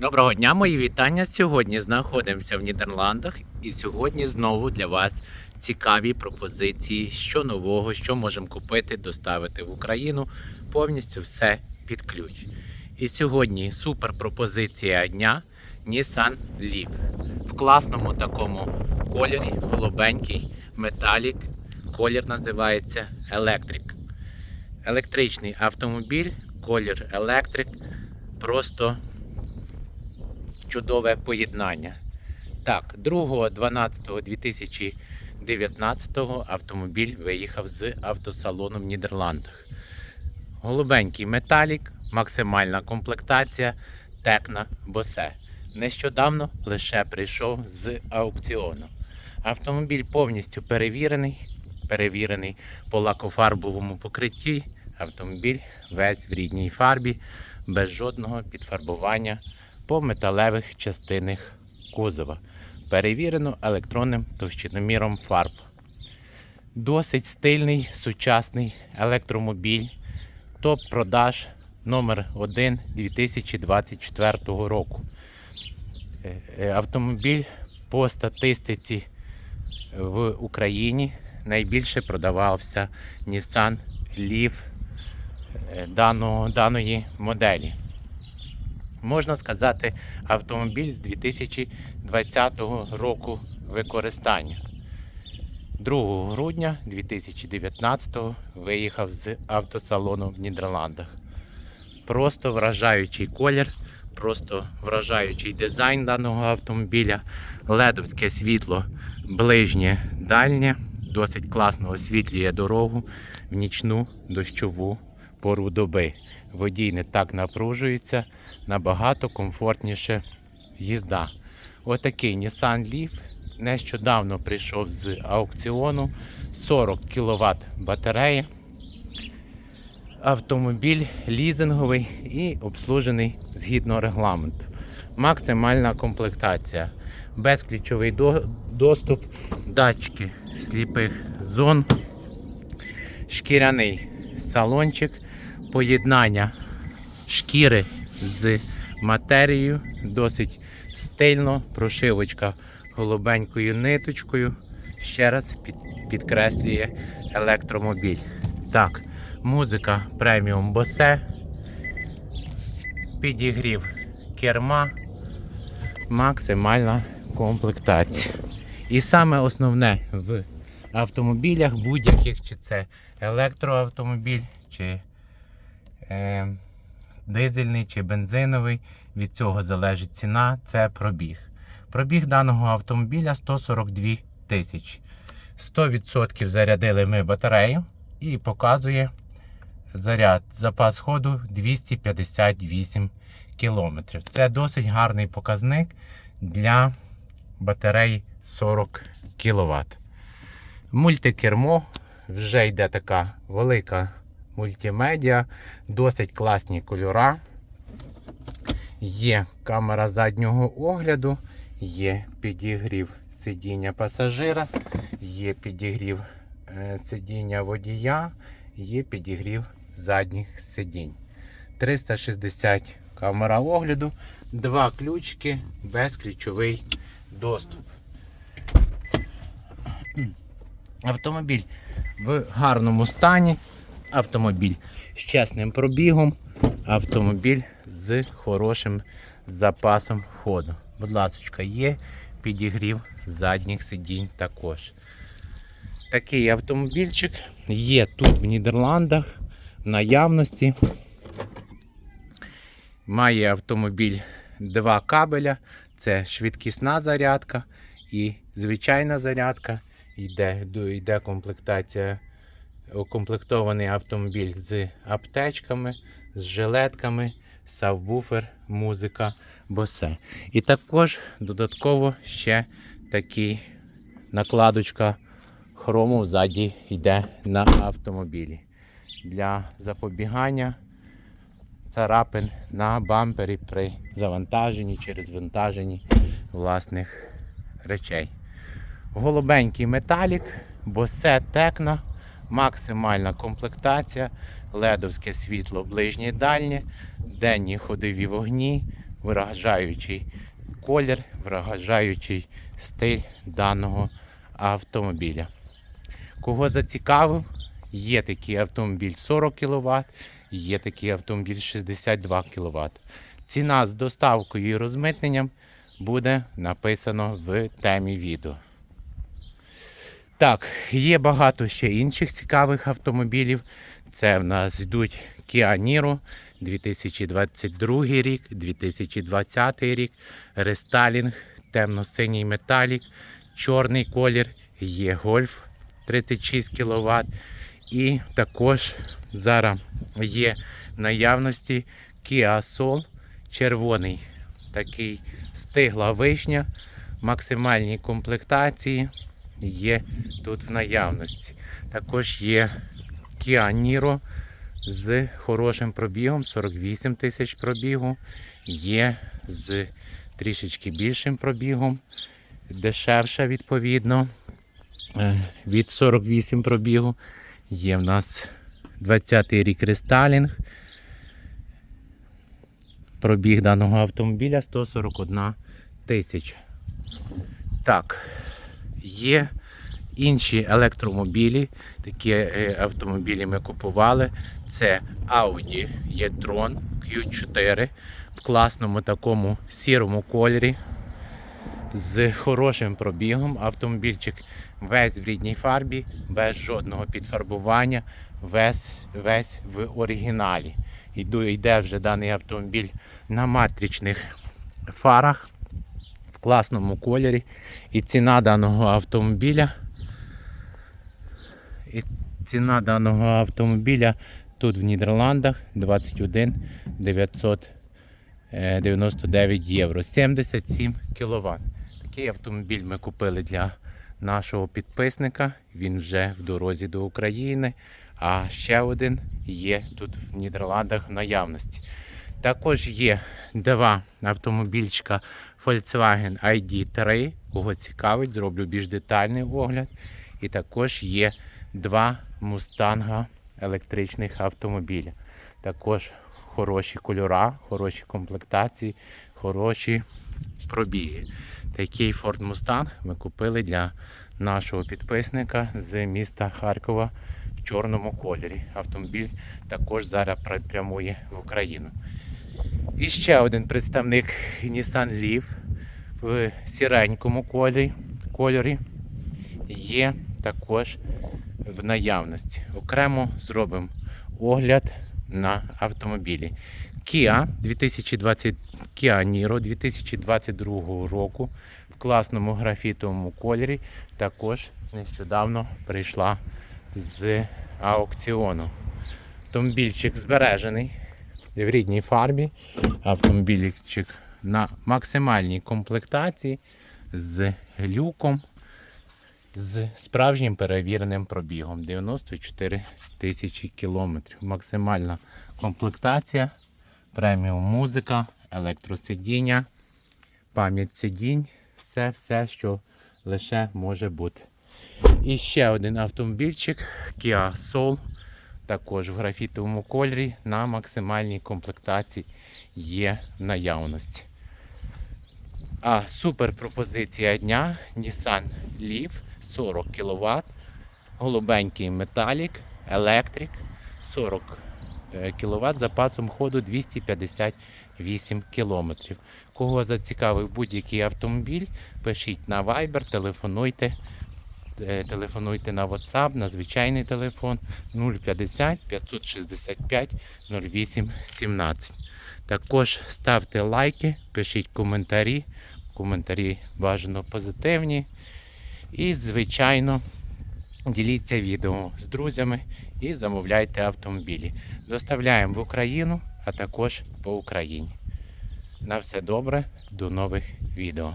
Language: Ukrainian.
Доброго дня, мої вітання. Сьогодні знаходимося в Нідерландах і сьогодні знову для вас цікаві пропозиції, що нового, що можемо купити, доставити в Україну. Повністю все під ключ. І сьогодні супер пропозиція дня Nissan Leaf. В класному такому кольорі, голубенький, металік. Колір називається Electric. Електричний автомобіль, колір Electric. Просто чудове поєднання. Так, 2.12.2019 автомобіль виїхав з автосалону в Нідерландах. Голубенький металік, максимальна комплектація, текна босе. Нещодавно лише прийшов з аукціону. Автомобіль повністю перевірений, перевірений по лакофарбовому покритті. Автомобіль весь в рідній фарбі, без жодного підфарбування по металевих частинах кузова. Перевірено електронним товщиноміром фарб. Досить стильний сучасний електромобіль. Топ продаж номер 1 2024 року. Е, е, Автомобіль по статистиці в Україні найбільше продавався Nissan Leaf е, даної моделі можна сказати, автомобіль з 2020 року використання. 2 грудня 2019 виїхав з автосалону в Нідерландах. Просто вражаючий колір, просто вражаючий дизайн даного автомобіля, ледовське світло ближнє дальнє, досить класно освітлює дорогу в нічну дощову пору доби. Водій не так напружується, набагато комфортніше їзда. Отакий Nissan Leaf нещодавно прийшов з аукціону 40 кВт батарея. Автомобіль лізинговий і обслужений згідно регламенту. Максимальна комплектація. Безключовий до- доступ, датчики сліпих зон, шкіряний салончик, поєднання шкіри з матерією, досить стильно, прошивочка голубенькою ниточкою. Ще раз під, підкреслює електромобіль. Так, музика преміум Bose, підігрів керма, максимальна комплектація. І саме основне в автомобілях будь-яких, чи це електроавтомобіль, чи дизельний чи бензиновий. Від цього залежить ціна, це пробіг. Пробіг даного автомобіля 142 тисячі. 100% зарядили ми батарею і показує заряд. Запас ходу 258 км. Це досить гарний показник для батареї 40 кВт. Мультикермо вже йде така велика мультимедіа, досить класні кольора. Є камера заднього огляду, є підігрів сидіння пасажира, є підігрів е, сидіння водія, є підігрів задніх сидінь. 360 камера огляду, два ключики, безключовий доступ. Автомобіль в гарному стані, автомобіль з чесним пробігом, автомобіль з хорошим запасом ходу. Будь ласка, є підігрів задніх сидінь також. Такий автомобільчик є тут в Нідерландах в наявності. Має автомобіль два кабеля. Це швидкісна зарядка і звичайна зарядка. Йде, йде комплектація, укомплектований автомобіль з аптечками, з жилетками, сабвуфер, музика, босе. І також додатково ще такий накладочка хрому ззаді йде на автомобілі. Для запобігання царапин на бампері при завантаженні чи розвантаженні власних речей. Голубенький металік, босе текна, максимальна комплектація, ледовське світло ближнє і дальнє, денні ходові вогні, вражаючий колір, вражаючий стиль даного автомобіля. Кого зацікавив, є такий автомобіль 40 кВт, є такий автомобіль 62 кВт. Ціна з доставкою і розмитненням буде написано в темі відео. Так, є багато ще інших цікавих автомобілів. Це в нас йдуть Kia Niro 2022 рік, 2020 рік, рестайлінг, темно-синій металік, чорний колір, є гольф 36 кВт. І також зараз є в наявності Kia Soul червоний такий стигла вишня, максимальні комплектації є тут в наявності. Також є Kia Niro з хорошим пробігом, 48 тисяч пробігу. Є з трішечки більшим пробігом, дешевша відповідно. е, Від 48 пробігу. Є в нас 20-й рік рестайлінг. Пробіг даного автомобіля 141 тисяча. Так, є інші електромобілі. Такі е, автомобілі ми купували. Це Audi e-tron Q4 в класному такому сірому кольорі. З хорошим пробігом. Автомобільчик весь в рідній фарбі, без жодного підфарбування, весь, весь в оригіналі. Йду, йде вже даний автомобіль на матричних фарах класному кольорі. І ціна даного автомобіля. І ціна даного автомобіля тут в Нідерландах 21 999 євро. 77 кВт. Такий автомобіль ми купили для нашого підписника. Він вже в дорозі до України. А ще один є тут в Нідерландах в наявності. Також є два автомобільчика Volkswagen ID3. Кого цікавить, зроблю більш детальний огляд. І також є два мустанга електричних автомобіля. Також хороші кольора, хороші комплектації, хороші пробіги. Такий Ford Mustang ми купили для нашого підписника з міста Харкова в чорному кольорі. Автомобіль також зараз прямує в Україну. І ще один представник Nissan Leaf в сіренькому кольорі, є також в наявності. Окремо зробимо огляд на автомобілі. Kia 2020 Kia Niro 2022 року в класному графітовому кольорі також нещодавно прийшла з аукціону. Автомобільчик збережений в рідній фарбі. Автомобільчик на максимальній комплектації з люком, з справжнім перевіреним пробігом 94 тисячі кілометрів. Максимальна комплектація, преміум музика, електросидіння, пам'ять сидінь, все, все, що лише може бути. І ще один автомобільчик Kia Soul, також в графітовому кольорі на максимальній комплектації є в наявності. А супер пропозиція дня Nissan Leaf 40 кВт, голубенький металік, електрик 40 кВт запасом ходу 258 км. Кого зацікавив будь-який автомобіль, пишіть на Viber, телефонуйте. Е, Телефонуйте на WhatsApp, на звичайний телефон 050 565 08 17. Також ставте лайки, пишіть коментарі. Коментарі бажано позитивні. І, звичайно, діліться відео з друзями і замовляйте автомобілі. Доставляємо в Україну, а також по Україні. На все добре, до нових відео.